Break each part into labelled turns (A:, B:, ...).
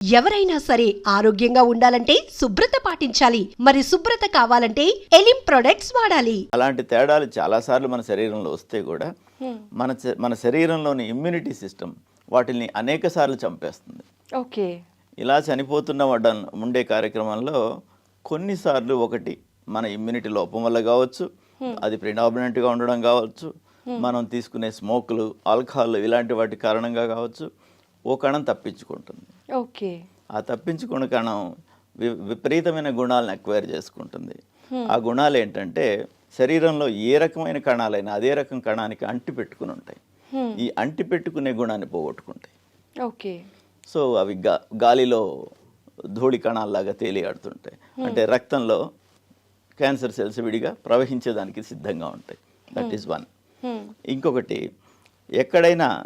A: ఎవరైనా సరే ఆరోగ్యంగా ఉండాలంటే శుభ్రత పాటించాలి. మరి శుభ్రత కావాలంటే ఎలిం ప్రొడక్ట్స్ వాడాలి.
B: అలాంటి తేడాలు చాలాసార్లు మన శరీరంలో వస్తే కూడా మన మన శరీరంలోని ఇమ్యూనిటీ సిస్టమ్ వాటిని అనేక సార్లు చంపేస్తుంది.
C: ఓకే.
B: ఇలా చనిపోతున్న వాడ ఉండే కార్యక్రమంలో కొన్నిసార్లు ఒకటి మన ఇమ్యూనిటీ లోపం వల్ల కావచ్చు అది ప్రిడామినెంట్గా ఉండడం కావచ్చు మనం తీసుకునే స్మోకులు ఆల్కహాల్ ఇలాంటి వాటి కారణంగా కావచ్చు ఓ కణం తప్పించుకుంటుంది.
C: ఓకే.
B: ఆ తప్పించుకున్న కణం వి- విపరీతమైన గుణాలను అక్వైర్ చేసుకుంటుంది. ఆ గుణాలు ఏంటంటే శరీరంలో ఏ రకమైన కణాలైనా అదే రకం కణానికి అంటి పెట్టుకుని ఉంటాయి. ఈ అంటి పెట్టుకునే గుణాన్ని పోగొట్టుకుంటాయి.
C: ఓకే.
B: సో అవి గా గాలిలో ధూళి కణాల్లాగా తేలియాడుతుంటాయి. అంటే రక్తంలో క్యాన్సర్ సెల్స్ విడిగా ప్రవహించేదానికి సిద్ధంగా ఉంటాయి. దట్ ఈస్ వన్ ఇంకొకటి ఎక్కడైనా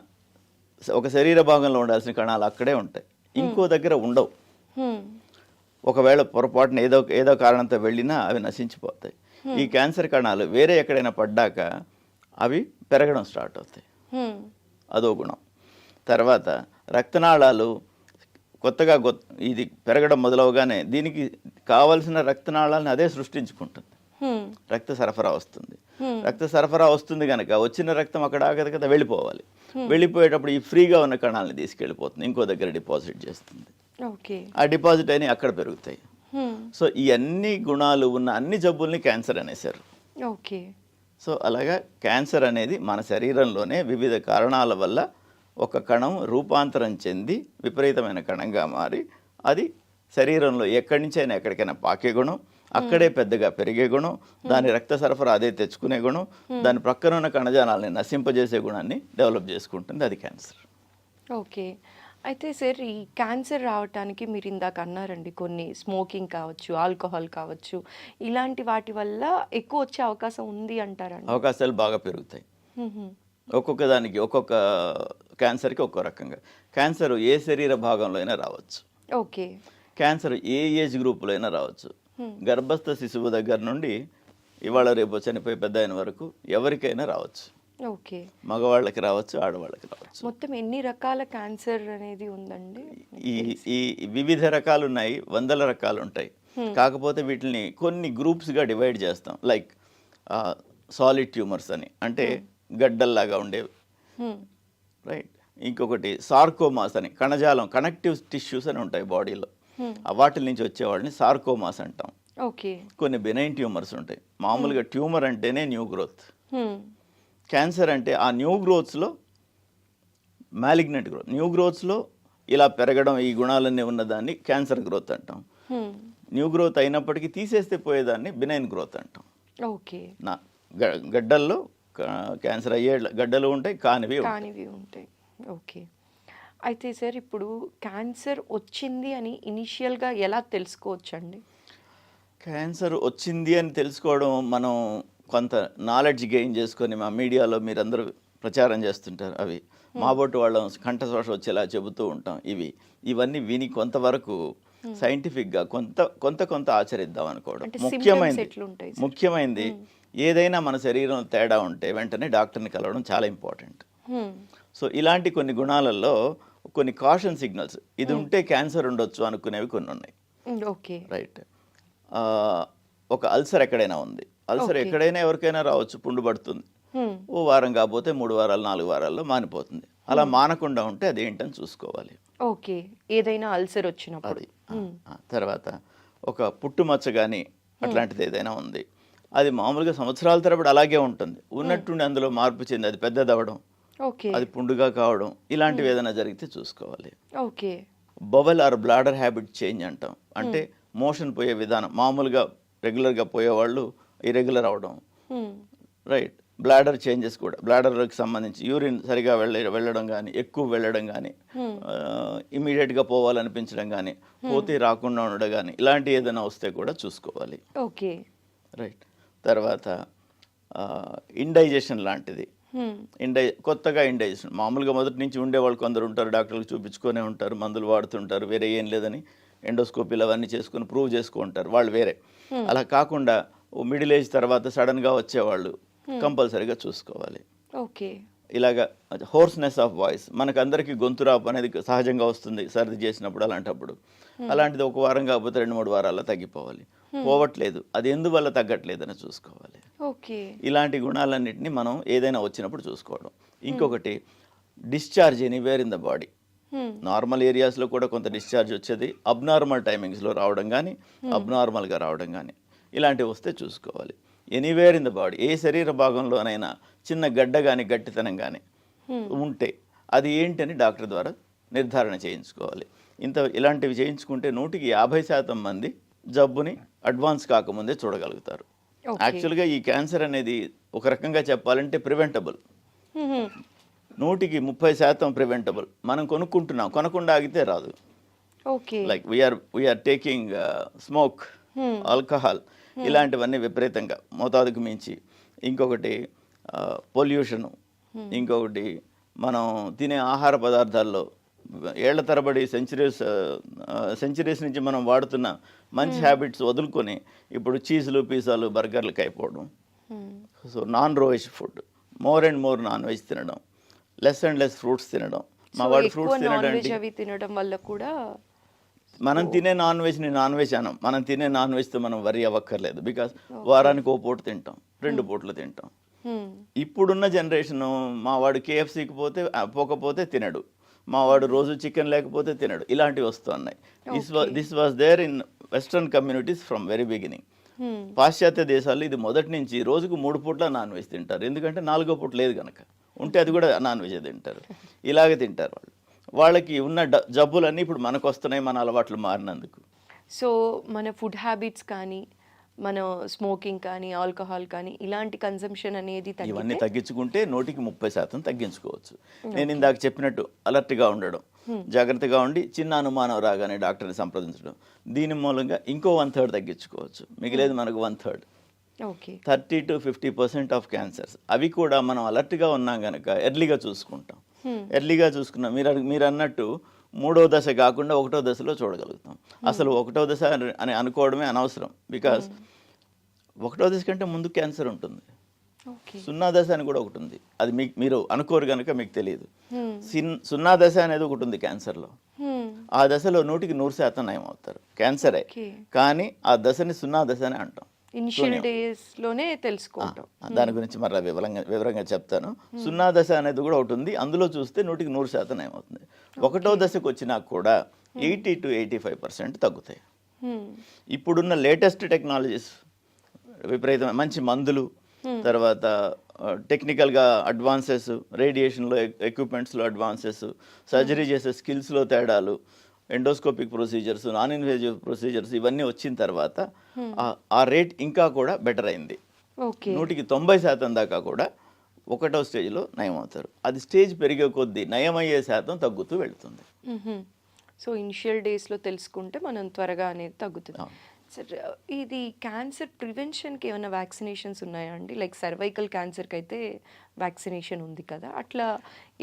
B: ఒక శరీర భాగంలో ఉండాల్సిన కణాలు అక్కడే ఉంటాయి. ఇంకో దగ్గర ఉండవు. ఒకవేళ పొరపాటున ఏదో ఏదో కారణంతో వెళ్ళినా అవి నశించిపోతాయి. ఈ క్యాన్సర్ కణాలు వేరే ఎక్కడైనా పడ్డాక అవి పెరగడం స్టార్ట్ అవుతాయి. అదో గుణం. తర్వాత రక్తనాళాలు కొత్తగా ఇది పెరగడం మొదలవగానే దీనికి కావలసిన రక్తనాళాలను అదే సృష్టించుకుంటుంది. రక్త సరఫరా వస్తుంది. రక్త సరఫరా వస్తుంది కనుక వచ్చిన రక్తం అక్కడ ఆగదు కదా వెళ్ళిపోవాలి. వెళ్ళిపోయేటప్పుడు ఈ ఫ్రీగా ఉన్న కణాలను తీసుకెళ్ళిపోతుంది ఇంకో దగ్గర డిపాజిట్ చేస్తుంది.
C: ఓకే.
B: ఆ డిపాజిట్ అయినా అక్కడ పెరుగుతాయి. సో ఈ అన్ని గుణాలు ఉన్న అన్ని జబ్బుల్ని క్యాన్సర్ అనేసారు
C: ఓకే.
B: సో అలాగా క్యాన్సర్ అనేది మన శరీరంలోనే వివిధ కారణాల వల్ల ఒక కణం రూపాంతరం చెంది విపరీతమైన కణంగా మారి అది శరీరంలో ఎక్కడి నుంచి అయినా ఎక్కడికైనా పాకే గుణం అక్కడే పెద్దగా పెరిగే గుణం దాని రక్త సరఫరా అదే తెచ్చుకునే గుణం దాని ప్రక్కన ఉన్న కణజాలాలని నశింపజేసే గుణాన్ని డెవలప్ చేసుకుంటుంది అది క్యాన్సర్.
C: ఓకే. అయితే సార్ ఈ క్యాన్సర్ రావటానికి మీరు ఇందాక అన్నారండి కొన్ని స్మోకింగ్ కావచ్చు ఆల్కహాల్ కావచ్చు ఇలాంటి వాటి వల్ల ఎక్కువ వచ్చే అవకాశం ఉంది అంటారండి?
B: అవకాశాలు బాగా పెరుగుతాయి. ఒక్కొక్క దానికి ఒక్కొక్క క్యాన్సర్కి ఒక్కో రకంగా. క్యాన్సర్ ఏ శరీర భాగంలో అయినా రావచ్చు.
C: ఓకే.
B: క్యాన్సర్ ఏ ఏజ్ గ్రూపులో అయినా రావచ్చు. గర్భస్థ శిశువు దగ్గర నుండి ఇవాళ రేపు చనిపోయే పెద్ద అయిన వరకు ఎవరికైనా రావచ్చు.
C: ఓకే.
B: మగవాళ్ళకి రావచ్చు ఆడవాళ్ళకి రావచ్చు.
C: మొత్తం ఎన్ని రకాల క్యాన్సర్ అనేది ఉందండి?
B: ఈ ఈ వివిధ రకాలు ఉన్నాయి వందల రకాలు ఉంటాయి కాకపోతే వీటిని కొన్ని గ్రూప్స్గా డివైడ్ చేస్తాం. లైక్ సాలిడ్ ట్యూమర్స్ అని. అంటే గడ్డల్లాగా ఉండేవి. రైట్. ఇంకొకటి సార్కోమాస్ అని. కణజాలం కనెక్టివ్ టిష్యూస్ అని ఉంటాయి బాడీలో. వాటి నుంచి వచ్చే వాళ్ళని సార్కోమాస్ అంటాం.
C: ఓకే.
B: కొన్ని బెనైన్ ట్యూమర్స్ ఉంటాయి. మామూలుగా ట్యూమర్ అంటేనే న్యూ గ్రోత్.
C: మ్మ్.
B: క్యాన్సర్ అంటే ఆ న్యూ గ్రోత్స్లో మ్యాలిగ్నెంట్ గ్రోత్ న్యూ గ్రోత్స్లో ఇలా పెరగడం ఈ గుణాలన్నీ ఉన్నదాన్ని క్యాన్సర్ గ్రోత్ అంటాం.
C: మ్మ్.
B: న్యూ గ్రోత్ అయినప్పటికీ తీసేస్తే పోయేదాన్ని బినైన్ గ్రోత్ అంటాం.
C: ఓకే.
B: నా గడ్డల్లో క్యాన్సర్ అయ్యే గడ్డలు ఉంటాయి కానివి ఉంటాయి.
C: కానివి ఉంటాయి. ఓకే. అయితే సార్ ఇప్పుడు క్యాన్సర్ వచ్చింది అని ఇనిషియల్గా ఎలా తెలుసుకోవచ్చండి?
B: క్యాన్సర్ వచ్చింది అని తెలుసుకోవడం మనం కొంత నాలెడ్జ్ గెయిన్ చేసుకొని మా మీడియాలో మీరందరూ ప్రచారం చేస్తుంటారు అవి. మా బొట్టు వాళ్ళం కంఠశ్వాస వచ్చేలా చెబుతూ ఉంటాం ఇవి. ఇవన్నీ విని కొంతవరకు సైంటిఫిక్గా కొంత కొంత కొంత ఆచరిద్దాం అనుకోవడం. ముఖ్యమైనది? ముఖ్యమైనది ఏదైనా మన శరీరంలో తేడా ఉంటే వెంటనే డాక్టర్ని కలవడం చాలా ఇంపార్టెంట్. సో ఇలాంటి కొన్ని గుణాలలో కొన్ని కాషన్ సిగ్నల్స్ ఇది ఉంటే క్యాన్సర్ ఉండొచ్చు అనుకునేవి కొన్ని ఉన్నాయి.
C: ఓకే
B: రైట్ ఆ, ఒక అల్సర్ ఎక్కడైనా ఉంది. అల్సర్. ఎక్కడైనా ఎవరికైనా రావచ్చు పుండు పడుతుంది.
C: హ్మ్.
B: ఓ వారం కాకపోతే మూడు వారాలు నాలుగు వారాల్లో మానిపోతుంది. అలా మానకుండా ఉంటే అది ఏంటని చూసుకోవాలి.
C: ఓకే ఏదైనా అల్సర్ వచ్చినప్పుడు.
B: తర్వాత ఒక పుట్టుమచ్చ కానీ అట్లాంటిది ఏదైనా ఉంది. అది మామూలుగా సంవత్సరాల తరబడి అలాగే ఉంటుంది. ఉన్నట్టుండి అందులో మార్పు చెంది అది పెద్దదవడం
C: ఓకే
B: అది పుండుగా కావడం ఇలాంటివి ఏదైనా జరిగితే చూసుకోవాలి.
C: Okay.
B: Bowel or bladder habit change అంటాం. అంటే మోషన్ పోయే విధానం మామూలుగా రెగ్యులర్గా పోయేవాళ్ళు ఇరెగ్యులర్ అవడం. రైట్ బ్లాడర్ చేంజెస్ కూడా. బ్లాడర్కి సంబంధించి యూరిన్ సరిగా వెళ్ళ వెళ్ళడం కానీ ఎక్కువ వెళ్ళడం కానీ ఇమీడియట్గా పోవాలనిపించడం కానీ పోతే రాకుండా ఉండడం కానీ ఇలాంటి ఏదైనా వస్తే కూడా చూసుకోవాలి.
C: ఓకే.
B: రైట్ తర్వాత ఇండైజెషన్ లాంటిది.
C: హ్మ్.
B: ఇండై కొత్తగా ఇండైజెషన్ మామూలుగా మొదటి నుంచి ఉండేవాళ్ళు కొందరు ఉంటారు డాక్టర్లకు చూపించుకొనే ఉంటారు మందులు వాడుతుంటారు వేరే ఏం లేదని ఎండోస్కోపీలు అవన్నీ చేసుకుని ప్రూవ్ చేసుకుంటారు వాళ్ళు వేరే. అలా కాకుండా మిడిల్ ఏజ్ తర్వాత సడన్గా వచ్చేవాళ్ళు కంపల్సరీగా చూసుకోవాలి.
C: ఓకే.
B: ఇలాగ హోర్స్నెస్ ఆఫ్ వాయిస్. మనకందరికీ గొంతు రాపు అనేది సహజంగా వస్తుంది సర్ది చేసినప్పుడు అలాంటప్పుడు. అలాంటిది ఒక వారం కాకపోతే రెండు మూడు వారాల్లో తగ్గిపోవాలి. పోవట్లేదు. అది ఎందువల్ల తగ్గట్లేదని చూసుకోవాలి.
C: ఓకే.
B: ఇలాంటి గుణాలన్నింటినీ మనం ఏదైనా వచ్చినప్పుడు చూసుకోవడం. ఇంకొకటి discharge anywhere in the body normal ఏరియాస్లో కూడా కొంత డిశ్చార్జ్ వచ్చేది. అబ్నార్మల్ టైమింగ్స్లో రావడం కానీ అబ్నార్మల్గా రావడం కానీ ఇలాంటివి వస్తే చూసుకోవాలి. ఎనీవేర్ ఇన్ ద బాడీ ఏ శరీర భాగంలోనైనా చిన్న గడ్డ కానీ గట్టితనం కానీ ఉంటే అది ఏంటని డాక్టర్ ద్వారా నిర్ధారణ చేయించుకోవాలి. ఇంత ఇలాంటివి చేయించుకుంటే నూటికి యాభై శాతం మంది జబ్బుని అడ్వాన్స్ కాకముందే చూడగలుగుతారు. యాక్చువల్గా ఈ క్యాన్సర్ అనేది ఒక రకంగా చెప్పాలంటే ప్రివెంటబుల్ నూటికి ముప్పై శాతం ప్రివెంటబుల్ మనం కొనుక్కుంటున్నాం. కొనకుండా ఆగితే రాదు.
C: Okay
B: like we are we are taking smoke alcohol ఇలాంటివన్నీ విపరీతంగా మోతాదుకు మించి. ఇంకొకటి పొల్యూషను ఇంకొకటి మనం తినే ఆహార పదార్థాల్లో ఏళ్ళ తరబడి సెంచరీస్ సెంచరీస్ నుంచి మనం వాడుతున్న మంచి హ్యాబిట్స్ వదులుకొని ఇప్పుడు చీజులు పిజ్జాలు బర్గర్లకు అయిపోవడం. So non nourish food. More and more non veg తినడం. లెస్ అండ్ లెస్ ఫ్రూట్స్ తినడం. మా వాడు ఫ్రూట్స్
C: అవి తినడం వల్ల కూడా
B: మనం తినే నాన్ వెజ్ని నాన్ వెజ్ అనం మనం తినే నాన్ వెజ్తో మనం వరి అవ్వక్కర్లేదు. బికాస్ వారానికి ఓ పూట తింటాం. రెండు పూటలు తింటాం. ఇప్పుడున్న జనరేషన్ మా వాడు కేఎఫ్సీకి పోతే పోకపోతే తినడు. మా వాడు రోజు చికెన్ లేకపోతే తినడు. ఇలాంటివి వస్తున్నాయి. This this was there in western communities from very beginning. పాశ్చాత్య దేశాల్లో ఇది మొదటి నుంచి రోజుకు మూడు పూట్ల నాన్ వెజ్ తింటారు. ఎందుకంటే నాలుగో పూట లేదు కనుక ఉంటే అది కూడా నాన్ వెజ్ తింటారు. ఇలాగే తింటారు వాళ్ళు. వాళ్ళకి ఉన్న జబ్బులన్నీ ఇప్పుడు మనకు వస్తున్నాయి మన అలవాట్లు మారినందుకు.
C: సో మన ఫుడ్ హ్యాబిట్స్ కానీ మన స్మోకింగ్ కానీ ఆల్కహాల్ కానీ ఇలాంటి కన్సంప్షన్ అనేది
B: ఇవన్నీ తగ్గించుకుంటే నూటికి ముప్పై శాతం తగ్గించుకోవచ్చు. నేను ఇందాక చెప్పినట్టు అలర్ట్గా ఉండడం జాగ్రత్తగా ఉండి చిన్న అనుమానం రాగానే డాక్టర్ని సంప్రదించడం దీని మూలంగా ఇంకో వన్ థర్డ్ తగ్గించుకోవచ్చు. మిగిలేదు మనకు one third
C: okay.
B: Thirty to fifty percent of cancers. అవి కూడా మనం అలర్ట్గా ఉన్నాం కనుక ఎర్లీగా చూసుకుంటాం. ఎర్లీగా చూసుకున్నాం. మీరు మీరు అన్నట్టు మూడో దశ కాకుండా ఒకటో దశలో చూడగలుగుతాం. అసలు ఒకటో దశ అని- అని అనుకోవడమే అనవసరం. బికాస్ ఒకటో దశ కంటే ముందు క్యాన్సర్ ఉంటుంది. సున్నా దశ అని కూడా ఒకటి ఉంది. అది మీకు మీరు అనుకోరు కనుక మీకు తెలియదు. సిన్- సున్నా దశ అనేది ఒకటి ఉంది క్యాన్సర్లో. ఆ దశలో నూటికి నూరు శాతం నయం అవుతారు క్యాన్సరే. కానీ ఆ దశని సున్నా దశ అని అంటాం.
C: ఇనిషియల్ డేస్లోనే తెలుసుకుంటాం.
B: దాని గురించి మరలా వివరంగా వివరంగా చెప్తాను. సున్నా దశ అనేది కూడా ఒకటి ఉంది. అందులో చూస్తే నూటికి నూరు శాతం ఏమవుతుంది? ఒకటో దశకు వచ్చినా కూడా eighty to eighty five percent తగ్గుతాయి. ఇప్పుడున్న లేటెస్ట్ టెక్నాలజీస్ విపరీతమైన మంచి మందులు తర్వాత టెక్నికల్గా అడ్వాన్సెస్ రేడియేషన్లో ఎక్విప్మెంట్స్లో అడ్వాన్సెస్ సర్జరీ చేసే స్కిల్స్లో తేడాలు endoscopic procedures non invasive procedures ఇవన్నీ వచ్చిన తర్వాత ఆ- రేట్ ఇంకా కూడా బెటర్ అయింది. నూటికి తొంభై శాతం దాకా కూడా ఒకటో స్టేజ్లో నయం అవుతారు అది స్టేజ్ పెరిగే కొద్దీ నయమయ్యే శాతం తగ్గుతూ వెళ్తుంది.
C: సో ఇనిషియల్ డేస్లో తెలుసుకుంటే మనం త్వరగా అనేది తగ్గుతుంది. సార్ ఇది క్యాన్సర్ ప్రివెన్షన్కి ఏమైనా వ్యాక్సినేషన్స్ ఉన్నాయా అండి? లైక్ సర్వైకల్ క్యాన్సర్కి అయితే వ్యాక్సినేషన్ ఉంది కదా. అట్లా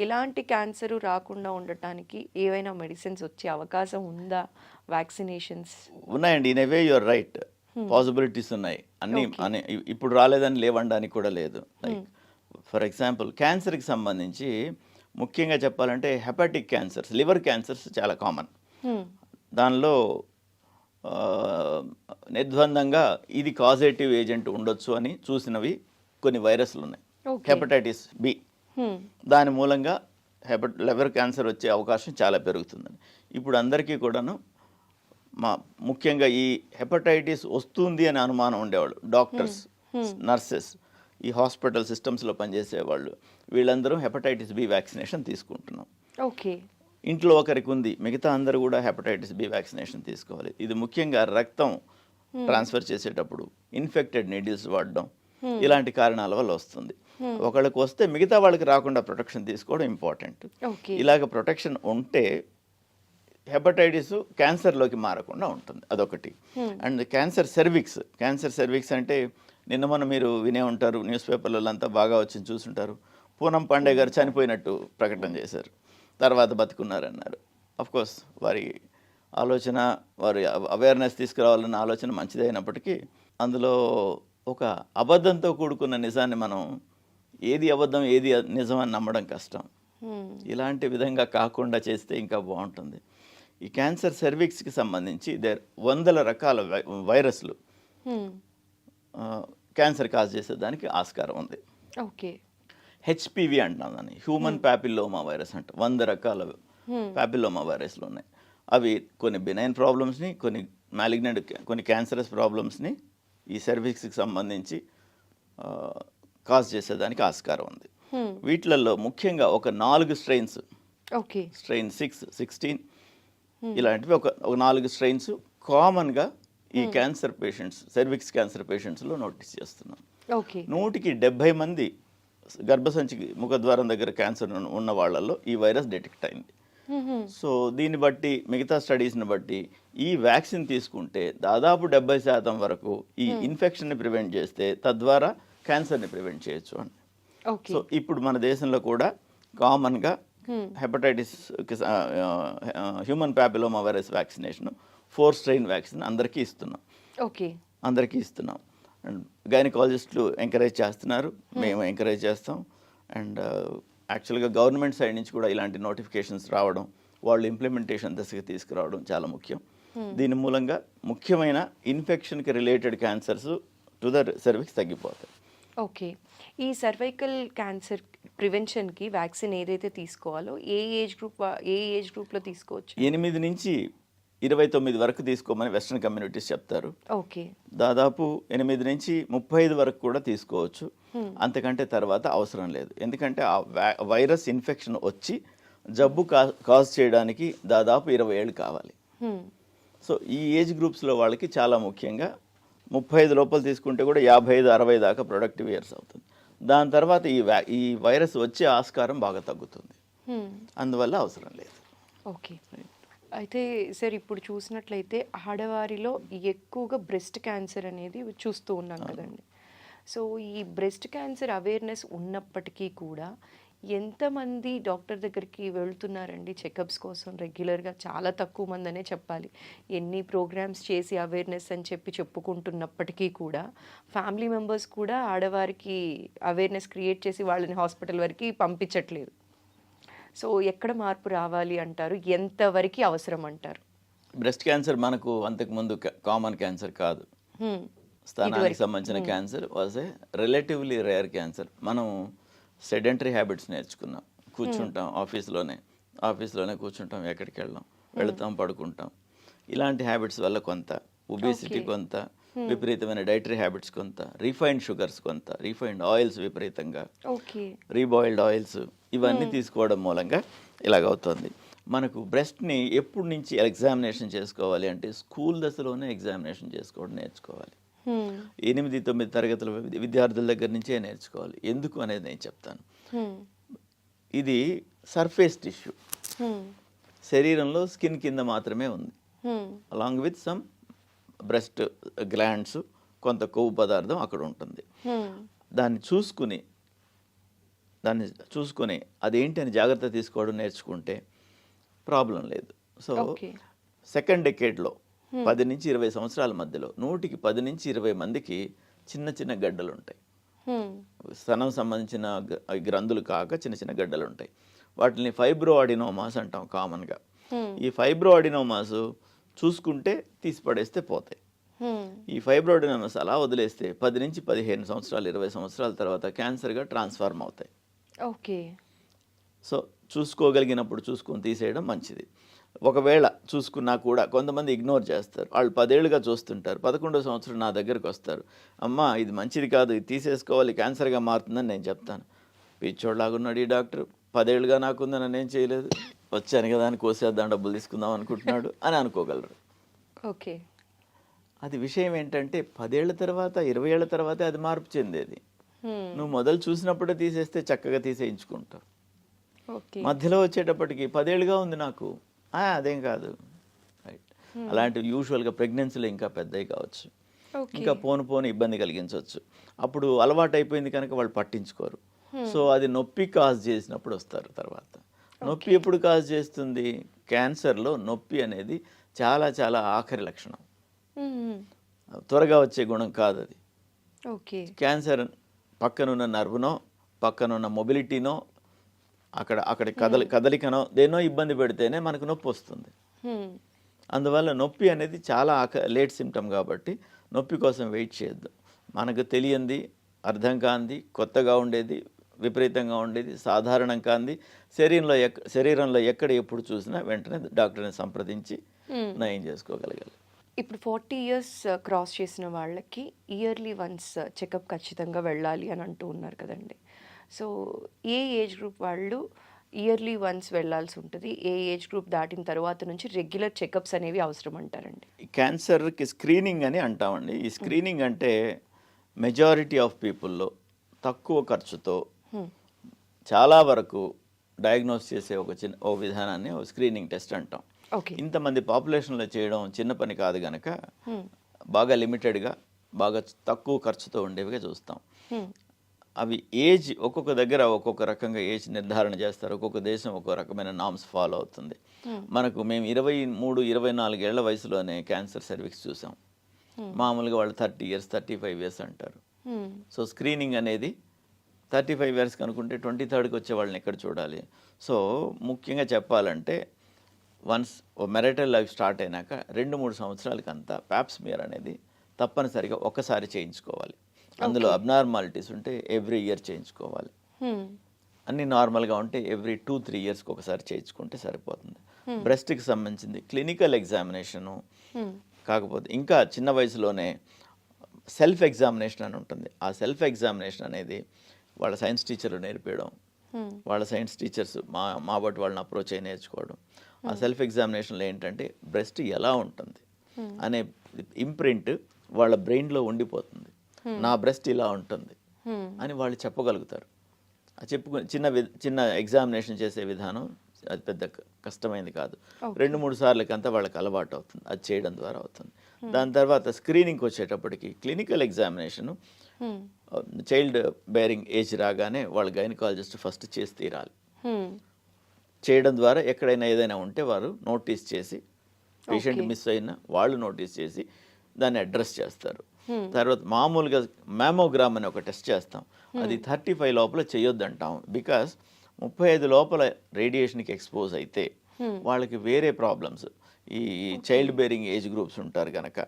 C: ఎలాంటి క్యాన్సర్ రాకుండా ఉండటానికి ఏవైనా మెడిసిన్స్ వచ్చే అవకాశం ఉందా వ్యాక్సినేషన్స్?
B: ఉన్నాయండి. In way you're right. Possibilities ఉన్నాయి. అన్ని అనే ఇప్పుడు రాలేదని లేవనడానికి కూడా లేదు. లైక్ ఫర్ ఎగ్జాంపుల్ క్యాన్సర్కి సంబంధించి ముఖ్యంగా చెప్పాలంటే హెపాటిక్ క్యాన్సర్స్ లివర్ క్యాన్సర్స్ చాలా కామన్. దానిలో నిర్ద్వందంగా ఇది కాజేటివ్ ఏజెంట్ ఉండొచ్చు అని చూసినవి కొన్ని వైరస్లు ఉన్నాయి. హెపటైటిస్ బి దాని మూలంగా హెపట్ లివర్ క్యాన్సర్ వచ్చే అవకాశం చాలా పెరుగుతుందని ఇప్పుడు అందరికీ కూడాను మా ముఖ్యంగా ఈ హెపటైటిస్ వస్తుంది అని అనుమానం ఉండేవాళ్ళు డాక్టర్స్ నర్సెస్ ఈ హాస్పిటల్ సిస్టమ్స్లో పనిచేసే వాళ్ళు వీళ్ళందరూ హెపటైటిస్ బి వ్యాక్సినేషన్ తీసుకుంటున్నాం.
C: ఓకే.
B: ఇంట్లో ఒకరికి ఉంది మిగతా అందరూ కూడా హెపటైటిస్ బి వ్యాక్సినేషన్ తీసుకోవాలి. ఇది ముఖ్యంగా రక్తం ట్రాన్స్ఫర్ చేసేటప్పుడు ఇన్ఫెక్టెడ్ నీడిల్స్ వాడడం ఇలాంటి కారణాల వల్ల వస్తుంది. ఒకళ్ళకి వస్తే మిగతా వాళ్ళకి రాకుండా ప్రొటెక్షన్ తీసుకోవడం ఇంపార్టెంట్. ఇలాగ ప్రొటెక్షన్ ఉంటే హెపటైటిస్ క్యాన్సర్లోకి మారకుండా ఉంటుంది. అదొకటి. And cancer cervix. Cancer cervix అంటే నిన్న మొన్న మీరు వినే ఉంటారు న్యూస్ పేపర్లలో అంతా బాగా వచ్చి చూసుంటారు. పూనం పాండే గారు చనిపోయినట్టు ప్రకటన చేశారు. తర్వాత బతుకున్నారన్నారు. కోర్స్ వారి ఆలోచన వారి అవేర్నెస్ తీసుకురావాలన్న ఆలోచన మంచిదే అయినప్పటికీ అందులో ఒక అబద్ధంతో కూడుకున్న నిజాన్ని మనం ఏది అబద్ధం ఏది నిజం అని నమ్మడం కష్టం.
C: హ్మ్.
B: ఇలాంటి విధంగా కాకుండా చేస్తే ఇంకా బాగుంటుంది. ఈ క్యాన్సర్ సర్వీక్స్కి సంబంధించి దేర్ వందల రకాల వైరస్లు. ఆ, క్యాన్సర్ కాజ్ చేసేదానికి ఆస్కారం ఉంది.
C: ఓకే.
B: హెచ్పివి అంటున్నాం దాన్ని. హ్యూమన్ ప్యాపిల్లోమా వైరస్ అంట. వంద రకాల ప్యాపిల్లోమా వైరస్లు ఉన్నాయి. అవి కొన్ని బినైన్ ప్రాబ్లమ్స్ని కొన్ని మ్యాలిగ్నెంట్ కొన్ని క్యాన్సరస్ ప్రాబ్లమ్స్ని ఈ సర్వీక్స్కి సంబంధించి కాజ్ చేసేదానికి ఆస్కారం ఉంది.
C: హ్మ్.
B: వీటిలలో ముఖ్యంగా ఒక నాలుగు strains
C: okay
B: strain six sixteen ఇలాంటివి ఒక ఒక నాలుగు స్ట్రెయిన్స్ కామన్గా ఈ క్యాన్సర్ పేషెంట్స్ సర్విక్స్ క్యాన్సర్ పేషెంట్స్లో నోటీస్ చేస్తున్నాం.
C: ఓకే
B: నూటికి డెబ్భై మంది గర్భసంచికి ముఖద్వారం దగ్గర క్యాన్సర్ ఉన్న- వాళ్ళల్లో ఈ వైరస్ డిటెక్ట్ అయింది. సో దీన్ని బట్టి మిగతా స్టడీస్ని బట్టి ఈ వ్యాక్సిన్ తీసుకుంటే దాదాపు డెబ్బై శాతం వరకు ఈ ఇన్ఫెక్షన్ని ప్రివెంట్ చేస్తే తద్వారా క్యాన్సర్ని ప్రివెంట్ చేయొచ్చు అని. సో ఇప్పుడు మన దేశంలో కూడా కామన్గా. Hepatitis human papilloma virus vaccination four strain vaccine అందరికీ ఇస్తున్నాం.
C: ఓకే.
B: అందరికీ ఇస్తున్నాం. అండ్ గైనకాలజిస్టులు ఎంకరేజ్ చేస్తున్నారు. మేము ఎంకరేజ్ చేస్తాం. అండ్ యాక్చువల్గా గవర్నమెంట్ సైడ్ నుంచి కూడా ఇలాంటి నోటిఫికేషన్స్ రావడం వాళ్ళు ఇంప్లిమెంటేషన్ దశకి తీసుకురావడం చాలా ముఖ్యం. దీని మూలంగా ముఖ్యమైన ఇన్ఫెక్షన్కి related cancers to the cervix తగ్గిపోతాయి.
C: ఓకే. ఈ సర్వైకల్ క్యాన్సర్ ప్రివెన్షన్కి వ్యాక్సిన్ ఏదైతే తీసుకోవాలో ఏ ఏజ్ గ్రూప్ ఏ ఏజ్ గ్రూప్లో తీసుకోవచ్చు?
B: ఎనిమిది నుంచి ఇరవై తొమ్మిది వరకు తీసుకోమని వెస్ట్రన్ కమ్యూనిటీస్ చెప్తారు.
C: ఓకే.
B: దాదాపు ఎనిమిది నుంచి ముప్పై ఐదు వరకు కూడా తీసుకోవచ్చు. అంతకంటే తర్వాత అవసరం లేదు. ఎందుకంటే ఆ వైరస్ ఇన్ఫెక్షన్ వచ్చి జబ్బు కాజ్ చేయడానికి దాదాపు ఇరవై ఏళ్ళు కావాలి. సో ఈ ఏజ్ గ్రూప్స్లో వాళ్ళకి చాలా ముఖ్యంగా ముప్పై ఐదు లోపల తీసుకుంటే కూడా యాభై ఐదు అరవై దాకా ప్రొడక్టివ్ ఇయర్స్ అవుతుంది. దాని తర్వాత ఈ ఈ వైరస్ వచ్చే ఆస్కారం బాగా తగ్గుతుంది. అందువల్ల అవసరం లేదు.
C: ఓకే. అయితే సార్ ఇప్పుడు చూసినట్లయితే ఆడవారిలో ఎక్కువగా బ్రెస్ట్ క్యాన్సర్ అనేది చూస్తూ ఉన్నాం కదండి. సో ఈ బ్రెస్ట్ క్యాన్సర్ అవేర్నెస్ ఉన్నప్పటికీ కూడా ఎంతమంది డాక్టర్ దగ్గరికి వెళ్తున్నారండి చెకప్స్ కోసం రెగ్యులర్గా? చాలా తక్కువ మంది అనే చెప్పాలి. ఎన్ని ప్రోగ్రామ్స్ చేసి అవేర్నెస్ అని చెప్పి చెప్పుకుంటున్నప్పటికీ కూడా ఫ్యామిలీ మెంబర్స్ కూడా ఆడవారికి అవేర్నెస్ క్రియేట్ చేసి వాళ్ళని హాస్పిటల్ వరకు పంపించట్లేదు. సో ఎక్కడ మార్పు రావాలి అంటారు? ఎంతవరకు అవసరం అంటారు?
B: బ్రెస్ట్ క్యాన్సర్ మనకు అంతకుముందు కామన్ క్యాన్సర్ కాదు. స్థానానికి సంబంధించిన cancer was a relatively rare cancer. మనం సెడెంటరీ హ్యాబిట్స్ నేర్చుకున్నాం. కూర్చుంటాం ఆఫీస్లోనే. ఆఫీస్లోనే కూర్చుంటాం ఎక్కడికి వెళ్ళాం వెళతాం పడుకుంటాం. ఇలాంటి హ్యాబిట్స్ వల్ల కొంత ఒబేసిటీ. కొంత విపరీతమైన డైటరీ హ్యాబిట్స్ కొంత రిఫైన్డ్ షుగర్స్ కొంత రిఫైన్డ్ ఆయిల్స్ విపరీతంగా రీబాయిల్డ్ ఆయిల్స్ ఇవన్నీ తీసుకోవడం మూలంగా ఇలాగవుతుంది మనకు బ్రెస్ట్ని ఎప్పటి నుంచి ఎగ్జామినేషన్ చేసుకోవాలి అంటే స్కూల్ దశలోనే ఎగ్జామినేషన్ చేసుకోవడం నేర్చుకోవాలి
C: హ్మ్.
B: ఎనిమిది తొమ్మిది తరగతుల విద్య- విద్యార్థుల దగ్గర నుంచే నేర్చుకోవాలి ఎందుకు అనేది నేను చెప్తాను
C: హ్మ్.
B: ఇది సర్ఫేస్ టిష్యూ. శరీరంలో స్కిన్ కింద మాత్రమే ఉంది. Along with some breast glands కొంత కొవ్వు పదార్థం అక్కడ ఉంటుంది. దాన్ని చూసుకుని దాన్ని చూసుకొని అదేంటి అని జాగ్రత్త తీసుకోవడం నేర్చుకుంటే ప్రాబ్లం లేదు సో. సెకండ్ డెకేడ్లో పది నుంచి ఇరవై సంవత్సరాల మధ్యలో నూటికి పది నుంచి ఇరవై మందికి చిన్న చిన్న గడ్డలు ఉంటాయి. స్తనం సంబంధించిన గ్రంథులు కాక చిన్న చిన్న గడ్డలు ఉంటాయి వాటిని ఫైబ్రో అడినోమాస్ అంటాం కామన్గా. ఈ ఫైబ్రో అడినోమాస్ చూసుకుంటే తీసి పడేస్తే పోతాయి. ఈ ఫైబ్రోడినమస్ అలా వదిలేస్తే పది నుంచి పదిహేను సంవత్సరాలు ఇరవై సంవత్సరాల తర్వాత క్యాన్సర్గా ట్రాన్స్ఫార్మ్ అవుతాయి
C: ఓకే.
B: సో చూసుకోగలిగినప్పుడు చూసుకొని తీసేయడం మంచిది. ఒకవేళ చూసుకున్నా కూడా కొంతమంది ఇగ్నోర్ చేస్తారు. వాళ్ళు పదేళ్ళుగా చూస్తుంటారు. పదకొండో సంవత్సరం నా దగ్గరకు వస్తారు. అమ్మా ఇది మంచిది కాదు. ఇది తీసేసుకోవాలి. క్యాన్సర్గా మారుతుందని నేను చెప్తాను. పిచ్చోడ్లాగున్నాడు ఈ డాక్టర్. పదేళ్ళుగా నాకుందని నేను చేయలేదు. వచ్చాను కదా అని కోసేద్దాం డబ్బులు తీసుకుందాం అనుకుంటున్నాడు అని అనుకోగలరు.
C: ఓకే.
B: అది విషయం ఏంటంటే పదేళ్ళ తర్వాత ఇరవై ఏళ్ళ తర్వాతే అది మార్పు చెందేది. నువ్వు మొదలు చూసినప్పుడే తీసేస్తే చక్కగా తీసేయించుకుంటావు. మధ్యలో వచ్చేటప్పటికి పదేళ్ళుగా ఉంది నాకు. అదేం కాదు. రైట్ అలాంటి యూజువల్గా ప్రెగ్నెన్సీలో ఇంకా పెద్దవి కావచ్చు. ఇంకా పోను పోను ఇబ్బంది కలిగించవచ్చు. అప్పుడు అలవాటు అయిపోయింది కనుక వాళ్ళు పట్టించుకోరు. సో అది నొప్పి కాజ్ చేసినప్పుడు వస్తారు తర్వాత. నొప్పి ఎప్పుడు కాజ్ చేస్తుంది? క్యాన్సర్లో నొప్పి అనేది చాలా చాలా ఆఖరి లక్షణం.
C: హ్మ్.
B: త్వరగా వచ్చే గుణం కాదు అది
C: ఓకే
B: క్యాన్సర్ పక్కనున్న నర్వ్నో పక్కన ఉన్న మొబిలిటీనో అక్కడ అక్కడ కదలి కదలికనో దేనో ఇబ్బంది పెడితేనే మనకు నొప్పి వస్తుంది. అందువల్ల నొప్పి అనేది చాలా లేట్ సిమ్టమ్ కాబట్టి నొప్పి కోసం వెయిట్ చేయొద్దు. మనకు తెలియంది అర్థం కాంది కొత్తగా ఉండేది విపరీతంగా ఉండేది సాధారణం కాంది శరీరంలో శరీరంలో ఎక్కడ ఎప్పుడు చూసినా వెంటనే డాక్టర్ని సంప్రదించి నయం చేసుకోగలగాలి.
C: ఇప్పుడు ఫార్టీ ఇయర్స్ క్రాస్ చేసిన వాళ్ళకి ఇయర్లీ వన్స్ చెకప్ ఖచ్చితంగా వెళ్ళాలి అని అంటూ ఉన్నారు కదండి. సో ఏ ఏజ్ గ్రూప్ వాళ్ళు ఇయర్లీ వన్స్ వెళ్ళాల్సి ఉంటుంది? ఏ ఏజ్ గ్రూప్ దాటిన తర్వాత నుంచి రెగ్యులర్ చెకప్స్ అనేవి అవసరం అంటారండి.
B: ఈ క్యాన్సర్కి స్క్రీనింగ్ అని అంటామండి. ఈ స్క్రీనింగ్ అంటే మెజారిటీ ఆఫ్ పీపుల్లో తక్కువ ఖర్చుతో చాలా వరకు డయాగ్నోస్ చేసే ఒక చిన్న ఓ విధానాన్ని స్క్రీనింగ్ టెస్ట్ అంటాం. ఇంతమంది పాపులేషన్లో చేయడం చిన్న పని కాదు గనక బాగా లిమిటెడ్గా బాగా తక్కువ ఖర్చుతో ఉండేవిగా చూస్తాం. అవి ఏజ్ ఒక్కొక్క దగ్గర ఒక్కొక్క రకంగా ఏజ్ నిర్ధారణ చేస్తారు. ఒక్కొక్క దేశం ఒక్కొక్క రకమైన నామ్స్ ఫాలో అవుతుంది. మనకు మేము ఇరవై మూడు ఇరవై నాలుగేళ్ళ వయసులోనే క్యాన్సర్ సర్వీస్ చూసాం. మామూలుగా వాళ్ళు thirty years thirty five years అంటారు. సో స్క్రీనింగ్ అనేది థర్టీ ఫైవ్ ఇయర్స్ కనుకుంటే ట్వంటీ థర్డ్కి వచ్చే వాళ్ళని ఎక్కడ చూడాలి? సో ముఖ్యంగా చెప్పాలంటే వన్స్ ఓ మెరిటల్ లైఫ్ స్టార్ట్ అయినాక రెండు మూడు సంవత్సరాలకి అంతా ప్యాప్స్మియర్ అనేది తప్పనిసరిగా ఒకసారి చేయించుకోవాలి. అందులో అబ్నార్మాలిటీస్ ఉంటే ఎవ్రీ ఇయర్ చేయించుకోవాలి. అన్ని నార్మల్గా ఉంటే ఎవ్రీ టూ త్రీ ఇయర్స్కి ఒకసారి చేయించుకుంటే సరిపోతుంది. బ్రెస్ట్కి సంబంధించింది క్లినికల్ ఎగ్జామినేషను. కాకపోతే ఇంకా చిన్న వయసులోనే సెల్ఫ్ ఎగ్జామినేషన్ అని ఉంటుంది. ఆ సెల్ఫ్ ఎగ్జామినేషన్ అనేది వాళ్ళ సైన్స్ టీచర్లు నేర్పించడం వాళ్ళ సైన్స్ టీచర్స్ మా మా బట్టి వాళ్ళని అప్రోచ్ అయి నేర్చుకోవడం. ఆ సెల్ఫ్ ఎగ్జామినేషన్లో ఏంటంటే బ్రెస్ట్ ఎలా ఉంటుంది అనే ఇంప్రింట్ వాళ్ళ బ్రెయిన్లో ఉండిపోతుంది. నా బ్రెస్ట్ ఇలా ఉంటుంది అని వాళ్ళు చెప్పగలుగుతారు. ఆ చెప్పుకు చిన్న చిన్న ఎగ్జామినేషన్ చేసే విధానం అది పెద్ద కష్టమైంది కాదు. రెండు మూడు సార్లకంతా వాళ్ళకి అలవాటు అవుతుంది. అది చేయడం ద్వారా అవుతుంది. దాని తర్వాత స్క్రీనింగ్కి వచ్చేటప్పటికి clinical examination child bearing age రాగానే వాళ్ళ గైనకాలజిస్ట్ ఫస్ట్ చేసి తీరాలి. చేయడం ద్వారా ఎక్కడైనా ఏదైనా ఉంటే వారు నోటీస్ చేసి పేషెంట్ మిస్ అయినా వాళ్ళు నోటీస్ చేసి దాన్ని అడ్రస్ చేస్తారు. తర్వాత మామూలుగా మ్యామోగ్రామ్ అని ఒక టెస్ట్ చేస్తాం. అది థర్టీ ఫైవ్ లోపల చేయొద్దు అంటాం బికాస్ ముప్పై ఐదు లోపల రేడియేషన్కి ఎక్స్పోజ్ అయితే వాళ్ళకి వేరే ప్రాబ్లమ్స్. ఈ చైల్డ్ బేరింగ్ ఏజ్ గ్రూప్స్ ఉంటారు కనుక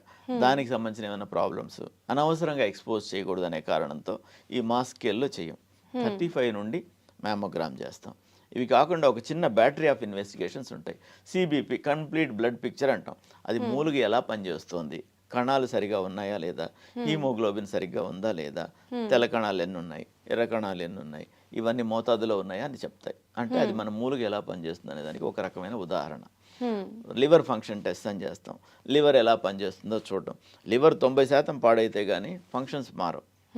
B: దానికి సంబంధించిన ఏమైనా ప్రాబ్లమ్స్ అనవసరంగా ఎక్స్పోజ్ చేయకూడదు అనే కారణంతో ఈ మాస్ స్కేల్లో చేయం. థర్టీ ఫైవ్ నుండి మ్యామోగ్రామ్ చేస్తాం. ఇవి కాకుండా ఒక చిన్న బ్యాటరీ ఆఫ్ ఇన్వెస్టిగేషన్స్ ఉంటాయి. సిబిపి కంప్లీట్ బ్లడ్ పిక్చర్ అంటాం. అది మూలుగు ఎలా పనిచేస్తుంది? కణాలు సరిగా ఉన్నాయా లేదా? హీమోగ్లోబిన్ సరిగ్గా ఉందా లేదా? తెల్ల కణాలు ఎన్ని ఉన్నాయి? ఎర్ర కణాలు ఎన్ని ఉన్నాయి? ఇవన్నీ మోతాదులో ఉన్నాయా అని చెప్తాయి. అంటే అది మన మూలుగు ఎలా పనిచేస్తుంది అనే దానికి ఒక రకమైన ఉదాహరణ. లివర్ ఫంక్షన్ టెస్ట్ అని చేస్తాం. లివర్ ఎలా పనిచేస్తుందో చూడడం లివర్ తొంభై శాతం పాడైతే కానీ ఫంక్షన్స్ మారవు.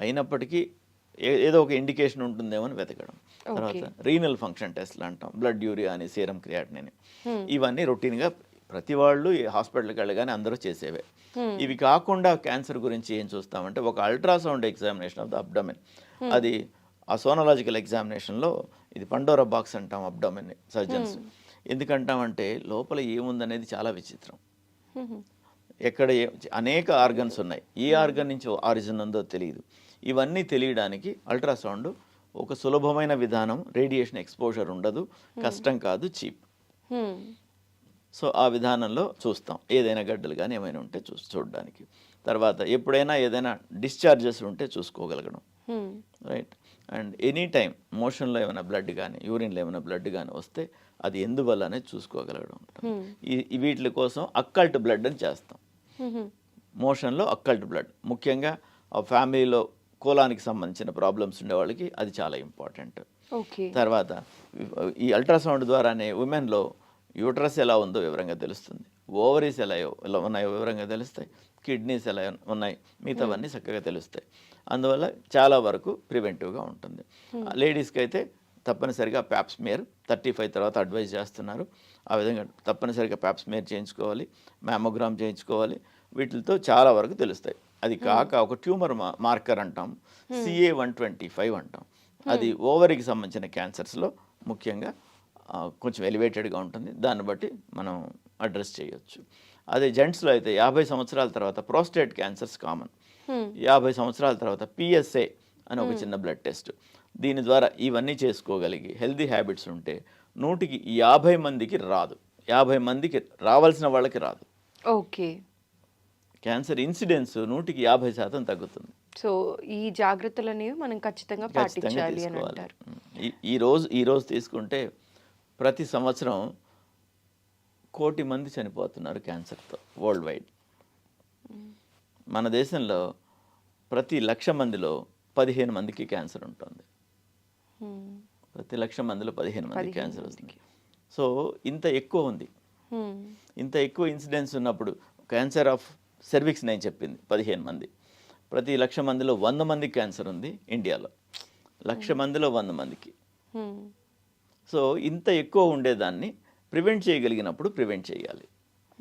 B: అయినప్పటికీ ఏదో ఒక ఇండికేషన్ ఉంటుందేమో అని వెతకడం. తర్వాత రీనల్ ఫంక్షన్ టెస్ట్లు అంటాం. బ్లడ్ యూరియా అని సీరం క్రియాటిన్ అని. ఇవన్నీ రొటీన్గా ప్రతి వాళ్ళు ఈ హాస్పిటల్కి వెళ్ళగానే అందరూ చేసేవే. ఇవి కాకుండా క్యాన్సర్ గురించి ఏం చూస్తామంటే ఒక ultrasound examination of the abdomen అది ఆ సోనలాజికల్ ఎగ్జామినేషన్లో ఇది పండోరా బాక్స్ అంటాం అబ్డమెన్ సర్జన్స్ ఎందుకంటామంటే లోపల ఏముందనేది చాలా విచిత్రం. ఎక్కడ అనేక ఆర్గన్స్ ఉన్నాయి. ఏ ఆర్గన్ నుంచి ఆరిజిన్ ఉందో తెలియదు ఇవన్నీ తెలియడానికి అల్ట్రాసౌండ్ ఒక సులభమైన విధానం రేడియేషన్ ఎక్స్పోజర్ ఉండదు కష్టం కాదు చీప్. సో ఆ విధానంలో చూస్తాం. ఏదైనా గడ్డలు కానీ ఏమైనా ఉంటే చూ చూడడానికి. తర్వాత ఎప్పుడైనా ఏదైనా డిశ్చార్జెస్ ఉంటే చూసుకోగలగడం. రైట్. అండ్ ఎనీ టైం మోషన్లో ఏమైనా బ్లడ్ కానీ యూరిన్లో ఏమైనా బ్లడ్ కానీ వస్తే అది ఎందువల్ల అనేది చూసుకోగలగడం ఈ వీటి కోసం అక్కల్ట్ బ్లడ్ అని చేస్తాం. మోషన్లో అక్కల్ట్ బ్లడ్. ముఖ్యంగా ఆ ఫ్యామిలీలో కోలానికి సంబంధించిన ప్రాబ్లమ్స్ ఉండే వాళ్ళకి అది చాలా ఇంపార్టెంట్.
C: ఓకే.
B: తర్వాత ఈ అల్ట్రాసౌండ్ ద్వారానే ఉమెన్లో యూట్రస్ ఎలా ఉందో వివరంగా తెలుస్తుంది. ఓవరీస్ ఎలా ఎలా ఉన్నాయో వివరంగా తెలుస్తాయి. కిడ్నీస్ ఎలా ఉన్నాయి. మిగతావన్నీ చక్కగా తెలుస్తాయి. అందువల్ల చాలా వరకు ప్రివెంటివ్గా ఉంటుంది. లేడీస్కి అయితే తప్పనిసరిగా ప్యాప్స్మియర్ థర్టీ ఫైవ్ తర్వాత అడ్వైజ్ చేస్తున్నారు. ఆ విధంగా తప్పనిసరిగా ప్యాప్స్మియర్ చేయించుకోవాలి. మ్యామోగ్రామ్ చేయించుకోవాలి. వీటితో చాలా వరకు తెలుస్తాయి. అది కాక ఒక ట్యూమర్ మార్కర్ అంటాం సిఏ వన్ ట్వంటీ ఫైవ్ అంటాం. అది ఓవరీకి సంబంధించిన క్యాన్సర్స్లో ముఖ్యంగా కొంచెం ఎలివేటెడ్గా ఉంటుంది. దాన్ని బట్టి మనం అడ్రస్ చేయొచ్చు. అదే జెంట్స్లో అయితే యాభై సంవత్సరాల తర్వాత ప్రోస్టేట్ క్యాన్సర్స్ కామన్. యాభై సంవత్సరాల తర్వాత పిఎస్ఏ అని ఒక చిన్న బ్లడ్ టెస్ట్. దీని ద్వారా ఇవన్నీ చేసుకోగలిగి హెల్తీ హ్యాబిట్స్ ఉంటే నూటికి యాభై మందికి రాదు. యాభై మందికి రావాల్సిన వాళ్ళకి రాదు.
C: ఓకే.
B: క్యాన్సర్ ఇన్సిడెన్స్ నూటికి యాభై శాతం తగ్గుతుంది.
C: సో ఈ జాగ్రత్తలు అనేవి మనం ఖచ్చితంగా పాటించాలి అని అంటారు.
B: ఈ- రోజు ఈ రోజు తీసుకుంటే ప్రతి సంవత్సరం కోటి మంది చనిపోతున్నారు క్యాన్సర్తో వరల్డ్ వైడ్ మన దేశంలో ప్రతి లక్ష మందిలో పదిహేను మందికి క్యాన్సర్ ఉంటుంది. ప్రతి లక్ష మందిలో పదిహేను మంది క్యాన్సర్ వస్తుంది. సో ఇంత ఎక్కువ ఉంది. ఇంత ఎక్కువ ఇన్సిడెన్స్ ఉన్నప్పుడు క్యాన్సర్ ఆఫ్ సెర్విక్స్ నేను చెప్పింది పదిహేను మంది. ప్రతి లక్ష మందిలో వంద మందికి క్యాన్సర్ ఉంది ఇండియాలో. లక్ష మందిలో వంద మందికి.
C: Hmm.
B: సో ఇంత ఎక్కువ ఉండేదాన్ని ప్రివెంట్ చేయగలిగినప్పుడు ప్రివెంట్ చేయాలి.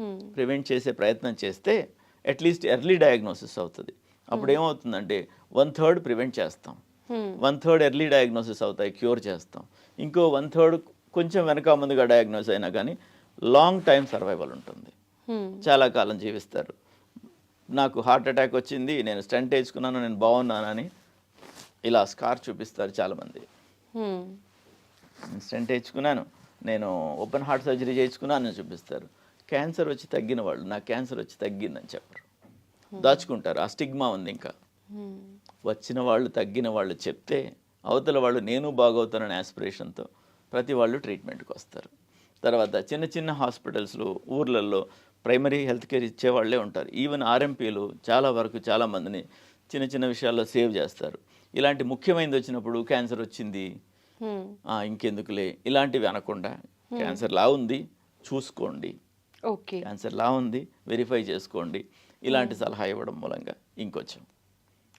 C: Hmm.
B: ప్రివెంట్ చేసే ప్రయత్నం చేస్తే అట్లీస్ట్ ఎర్లీ డయాగ్నోసిస్ అవుతుంది. అప్పుడు ఏమవుతుందంటే వన్ థర్డ్ ప్రివెంట్ చేస్తాం.
C: Hmm.
B: One third early diagnosis అవుతాయి క్యూర్ చేస్తాం. ఇంకో వన్ థర్డ్ కొంచెం వెనక ముందుగా డయాగ్నోస్ అయినా కానీ లాంగ్ టైం సర్వైవల్ ఉంటుంది.
C: Hmm.
B: చాలా కాలం జీవిస్తారు. నాకు హార్ట్ అటాక్ వచ్చింది నేను స్టంట్ వేసుకున్నాను నేను బాగున్నానని ఇలా స్కార్ చూపిస్తారు చాలామంది. స్టెంట్ వేయించుకున్నాను నేను ఓపెన్ హార్ట్ సర్జరీ చేయించుకున్నాను అని చూపిస్తారు. క్యాన్సర్ వచ్చి తగ్గిన వాళ్ళు నాకు క్యాన్సర్ వచ్చి తగ్గిందని చెప్పరు. దాచుకుంటారు ఆ స్టిగ్మా ఉంది ఇంకా. వచ్చిన వాళ్ళు తగ్గిన వాళ్ళు చెప్తే అవతల వాళ్ళు నేను బాగవుతానని ఆస్పిరేషన్తో ప్రతి వాళ్ళు ట్రీట్మెంట్కి వస్తారు. తర్వాత చిన్న చిన్న హాస్పిటల్స్లో ఊర్లలో ప్రైమరీ హెల్త్ కేర్ ఇచ్చే వాళ్ళే ఉంటారు. ఈవెన్ ఆర్ఎంపీలు చాలా వరకు చాలా మందిని చిన్న చిన్న విషయాల్లో సేవ్ చేస్తారు. ఇలాంటి ముఖ్యమైనది వచ్చినప్పుడు క్యాన్సర్ వచ్చింది. ఇంకెందుకులే. ఇలాంటివి అనకుండా క్యాన్సర్ లా ఉంది చూసుకోండి.
C: ఓకే.
B: క్యాన్సర్ లా ఉంది వెరిఫై చేసుకోండి. ఇలాంటి సలహా ఇవ్వడం మూలంగా ఇంకొంచెం.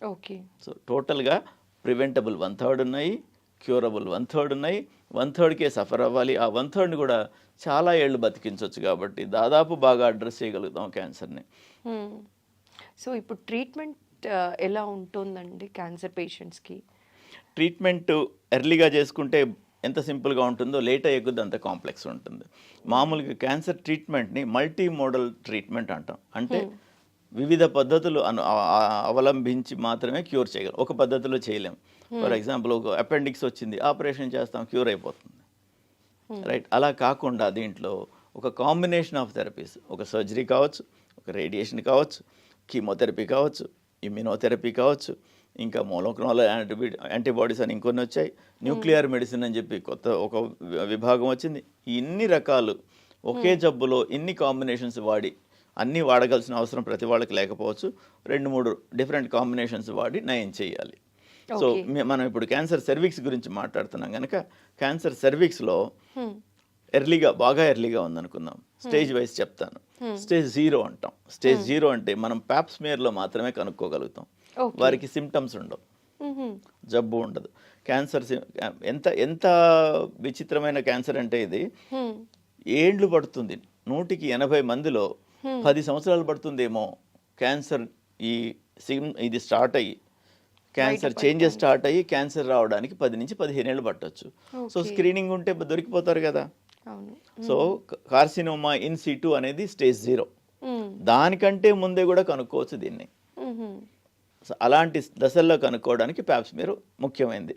C: ఓకే.
B: సో టోటల్గా ప్రివెంటబుల్ వన్ థర్డ్ ఉన్నాయి క్యూరబుల్ వన్ థర్డ్ ఉన్నాయి. వన్ థర్డ్కే సఫర్ అవ్వాలి. ఆ వన్ థర్డ్ని కూడా చాలా ఏళ్ళు బతికించవచ్చు కాబట్టి దాదాపు బాగా అడ్రస్ చేయగలుగుతాం క్యాన్సర్ని.
C: సో. ఇప్పుడు ట్రీట్మెంట్ ఎలా ఉంటుందండి క్యాన్సర్ పేషెంట్స్కి
B: ట్రీట్మెంట్ ఎర్లీగా చేసుకుంటే ఎంత సింపుల్గా ఉంటుందో లేట్ అయ్యే కొద్దీ అంత కాంప్లెక్స్ ఉంటుంది. మామూలుగా క్యాన్సర్ ట్రీట్మెంట్ని మల్టీ మోడల్ ట్రీట్మెంట్ అంటాం. అంటే వివిధ పద్ధతులు అను అవలంబించి మాత్రమే క్యూర్ చేయగలం. ఒక పద్ధతిలో చేయలేం. ఫర్ ఎగ్జాంపుల్ ఒక అపెండిక్స్ వచ్చింది ఆపరేషన్ చేస్తాం క్యూర్ అయిపోతుంది. రైట్ అలా కాకుండా దీంట్లో ఒక కాంబినేషన్ ఆఫ్ థెరపీస్ ఒక సర్జరీ కావచ్చు ఒక రేడియేషన్ కావచ్చు కీమోథెరపీ కావచ్చు ఇమ్యూనోథెరపీ కావచ్చు ఇంకా మోనోక్లోనల్ యాంటీబీ యాంటీబాడీస్ అని ఇంకొన్ని వచ్చాయి. న్యూక్లియర్ మెడిసిన్ అని చెప్పి కొత్త ఒక విభాగం వచ్చింది. ఇన్ని రకాలు ఒకే జబ్బులో ఇన్ని కాంబినేషన్స్ వాడి అన్నీ వాడగలసిన అవసరం ప్రతి వాళ్ళకి లేకపోవచ్చు. రెండు మూడు డిఫరెంట్ కాంబినేషన్స్ వాడి నయం చేయాలి. సో మనం ఇప్పుడు క్యాన్సర్ సర్వీక్స్ గురించి మాట్లాడుతున్నాం కనుక క్యాన్సర్ సర్వీక్స్లో. ఎర్లీగా బాగా ఎర్లీగా ఉందనుకుందాం. స్టేజ్ వైజ్ చెప్తాను. స్టేజ్ జీరో అంటాం. స్టేజ్ జీరో అంటే మనం ప్యాప్స్మియర్లో మాత్రమే కనుక్కోగలుగుతాం. వారికి సిమ్టమ్స్ ఉండవు. జబ్బు ఉండదు. క్యాన్సర్ ఎంత ఎంత విచిత్రమైన క్యాన్సర్ అంటే ఇది. ఏండ్లు పడుతుంది. నూటికి ఎనభై మందిలో పది సంవత్సరాలు పడుతుందేమో క్యాన్సర్ ఈ ఇది స్టార్ట్ అయ్యి క్యాన్సర్ చేంజెస్ స్టార్ట్ అయ్యి క్యాన్సర్ రావడానికి పది నుంచి పదిహేను ఏళ్ళు పట్టొచ్చు. సో. స్క్రీనింగ్ ఉంటే దొరికిపోతారు కదా. సో కార్సినోమా ఇన్ సిటు అనేది స్టేజ్ జీరో
C: Hmm.
B: దానికంటే ముందే కూడా కనుక్కోవచ్చు దీన్ని.
C: Mhm.
B: సో అలాంటి దశల్లో కనుక్కోవడానికి ప్యాప్స్ మీరు ముఖ్యమైనది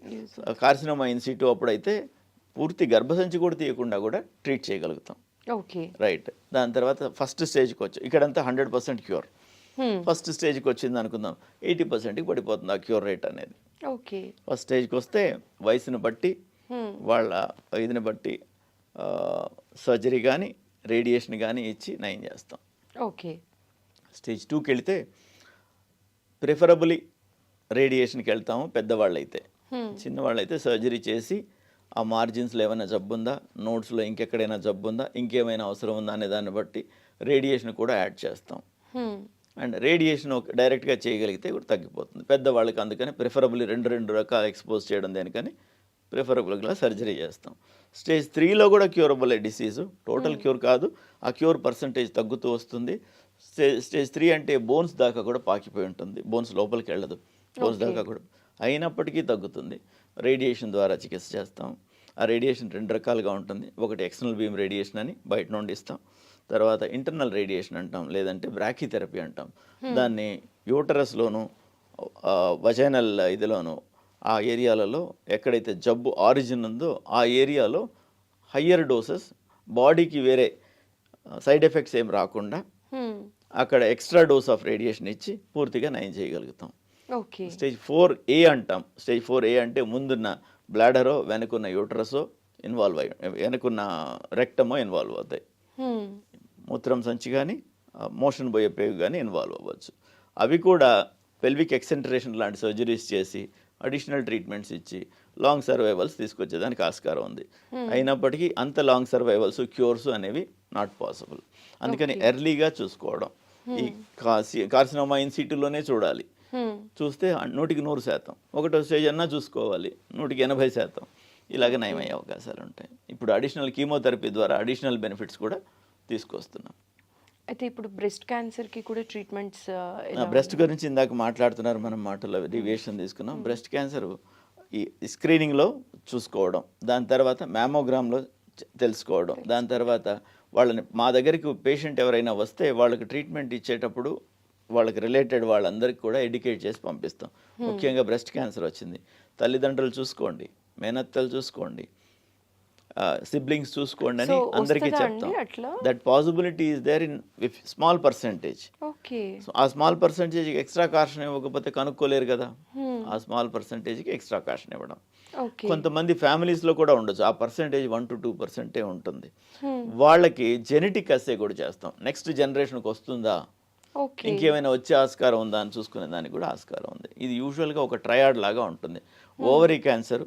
B: కార్సినోమా ఇన్ సిటు అప్పుడైతే పూర్తి గర్భసంచి కూడా తీయకుండా కూడా ట్రీట్ చేయగలుగుతాం.
C: ఓకే
B: రైట్ దాని తర్వాత ఫస్ట్ స్టేజ్కి వచ్చి. ఇక్కడంతా హండ్రెడ్ పర్సెంట్ క్యూర్. ఫస్ట్ స్టేజ్కి వచ్చింది అనుకుందాం. ఎయిటీ పర్సెంట్కి పడిపోతుంది ఆ క్యూర్ రేట్ అనేది.
C: ఓకే
B: ఫస్ట్ స్టేజ్కి వస్తే వయసును బట్టి
C: Hmm.
B: వాళ్ళ ఇదిని బట్టి సర్జరీ కానీ రేడియేషన్ కానీ ఇచ్చి నయం చేస్తాం.
C: ఓకే
B: స్టేజ్ టూకి వెళితే ప్రిఫరబులీ రేడియేషన్కి వెళ్తాము పెద్దవాళ్ళైతే. చిన్నవాళ్ళైతే సర్జరీ చేసి ఆ మార్జిన్స్లో ఏమైనా జబ్బు ఉందా నోట్స్లో ఇంకెక్కడైనా జబ్బు ఉందా ఇంకేమైనా అవసరం ఉందా అనే దాన్ని బట్టి రేడియేషన్ కూడా యాడ్ చేస్తాం.
C: Hmm.
B: అండ్ రేడియేషన్ ఒక డైరెక్ట్గా చేయగలిగితే కూడా తగ్గిపోతుంది. పెద్దవాళ్ళకి అందుకని ప్రిఫరబుల్ రెండు రెండు రకాలు ఎక్స్పోజ్ చేయడం దేనికని ప్రిఫరబుల్గా సర్జరీ చేస్తాం. స్టేజ్ త్రీలో కూడా క్యూరబుల్ డిసీజు. టోటల్ క్యూర్ కాదు. ఆ క్యూర్ పర్సంటేజ్ తగ్గుతూ వస్తుంది. స్టేజ్ స్టేజ్ త్రీ అంటే బోన్స్ దాకా కూడా పాకిపోయి ఉంటుంది. బోన్స్ లోపలికి వెళ్ళదు. బోన్స్ దాకా కూడా అయినప్పటికీ తగ్గుతుంది. రేడియేషన్ ద్వారా చికిత్స చేస్తాం. ఆ రేడియేషన్ రెండు రకాలుగా ఉంటుంది. ఒకటి ఎక్స్టర్నల్ బీమ్ రేడియేషన్ అని బయట నుండి ఇస్తాం. తర్వాత ఇంటర్నల్ రేడియేషన్ అంటాం లేదంటే బ్రాకీథెరపీ అంటాం దాన్ని యూటరస్లోను వజైనల్ ఇదిలోను ఆ ఏరియాలలో ఎక్కడైతే జబ్బు ఆరిజిన్ ఉందో ఆ ఏరియాలో హయ్యర్ డోసెస్ బాడీకి వేరే సైడ్ ఎఫెక్ట్స్ ఏం రాకుండా. అక్కడ ఎక్స్ట్రా డోస్ ఆఫ్ రేడియేషన్ ఇచ్చి పూర్తిగా నయం చేయగలుగుతాం
C: ఓకే
B: స్టేజ్ ఫోర్ ఏ అంటాం స్టేజ్ ఫోర్ ఏ అంటే ముందున్న బ్లాడరో వెనుకున్న యూటరసో ఇన్వాల్వ్ అయ్యి వెనుకున్న రెక్టమో ఇన్వాల్వ్ అవుతాయి. మూత్రం సంచి కానీ మోషన్ పోయే పేగు కానీ ఇన్వాల్వ్ అవ్వచ్చు. అవి కూడా పెల్విక్ ఎక్సెంట్రేషన్ లాంటి సర్జరీస్ చేసి అడిషనల్ ట్రీట్మెంట్స్ ఇచ్చి లాంగ్ సర్వైవల్స్ తీసుకొచ్చేదానికి ఆస్కారం ఉంది. అయినప్పటికీ అంత లాంగ్ సర్వైవల్స్ క్యూర్స్ అనేవి నాట్ పాసిబుల్ అందుకని ఎర్లీగా చూసుకోవడం. ఈ కార్సి కార్సినోమా ఇన్ సిటీలోనే చూడాలి.
C: హ్మ్.
B: చూస్తే నూటికి నూరు శాతం. ఒకటో స్టేజ్ అన్నా చూసుకోవాలి. నూటికి ఎనభై శాతం. ఇలాగ నయమయ్యే అవకాశాలు ఉంటాయి ఇప్పుడు అడిషనల్ కీమోథెరపీ ద్వారా అడిషనల్ బెనిఫిట్స్ కూడా తీసుకొస్తున్నాం.
C: అయితే ఇప్పుడు బ్రెస్ట్ క్యాన్సర్కి కూడా ట్రీట్మెంట్స్
B: బ్రెస్ట్ గురించి ఇందాక మాట్లాడుతున్నారు మనం మాటల్లో రివేషన్ తీసుకున్నాం. బ్రెస్ట్ క్యాన్సర్ ఈ స్క్రీనింగ్లో చూసుకోవడం దాని తర్వాత మ్యామోగ్రామ్లో తెలుసుకోవడం దాని తర్వాత వాళ్ళని మా దగ్గరికి పేషెంట్ ఎవరైనా వస్తే వాళ్ళకి ట్రీట్మెంట్ ఇచ్చేటప్పుడు వాళ్ళకి రిలేటెడ్ వాళ్ళందరికీ కూడా ఎడ్యుకేట్ చేసి పంపిస్తాం. ముఖ్యంగా బ్రెస్ట్ క్యాన్సర్ వచ్చింది. తల్లిదండ్రులు చూసుకోండి. మేనత్తలు చూసుకోండి. సిబ్లింగ్స్ చూసుకోండి అని అందరికీ చెప్తాం? That possibility is there in small percentage ఆ స్మాల్ పర్సంటేజ్కి ఎక్స్ట్రా కాషన్ ఇవ్వకపోతే కనుక్కోలేరు కదా. ఆ స్మాల్ పర్సంటేజ్కి ఎక్స్ట్రా కాషన్ ఇవ్వడం. కొంతమంది ఫ్యామిలీస్లో కూడా ఉండొచ్చు. ఆ పర్సంటేజ్ వన్ టు టూ పర్సెంటే ఉంటుంది. వాళ్ళకి జెనెటిక్ అసే కూడా చేస్తాం. నెక్స్ట్ జనరేషన్కి వస్తుందా? ఇంకేమైనా వచ్చే ఆస్కారం ఉందా అని చూసుకునే దానికి కూడా ఆస్కారం ఉంది. ఇది యూజువల్గా ఒక ట్రయాడ్ లాగా ఉంటుంది. ఓవరీ క్యాన్సర్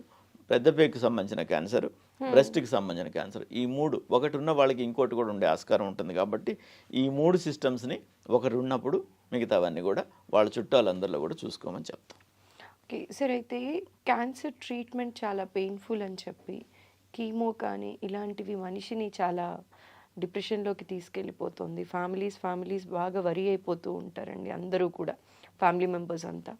B: పెద్దపేకి సంబంధించిన క్యాన్సర్ బ్రెస్ట్కి సంబంధించిన క్యాన్సర్. ఈ మూడు ఒకటి ఉన్న వాళ్ళకి ఇంకోటి కూడా ఉండే ఆస్కారం ఉంటుంది కాబట్టి ఈ మూడు సిస్టమ్స్ని ఒకరు ఉన్నప్పుడు మిగతావన్నీ కూడా వాళ్ళ చుట్టాలందరిలో కూడా చూసుకోమని చెప్తాం.
C: ఓకే సార్ అయితే క్యాన్సర్ ట్రీట్మెంట్ చాలా పెయిన్ఫుల్ అని చెప్పి కీమో కానీ ఇలాంటివి మనిషిని చాలా డిప్రెషన్లోకి తీసుకెళ్ళిపోతుంది. ఫ్యామిలీస్ ఫ్యామిలీస్ బాగా వరి అయిపోతూ ఉంటారండి అందరూ కూడా ఫ్యామిలీ మెంబర్స్ అంతా.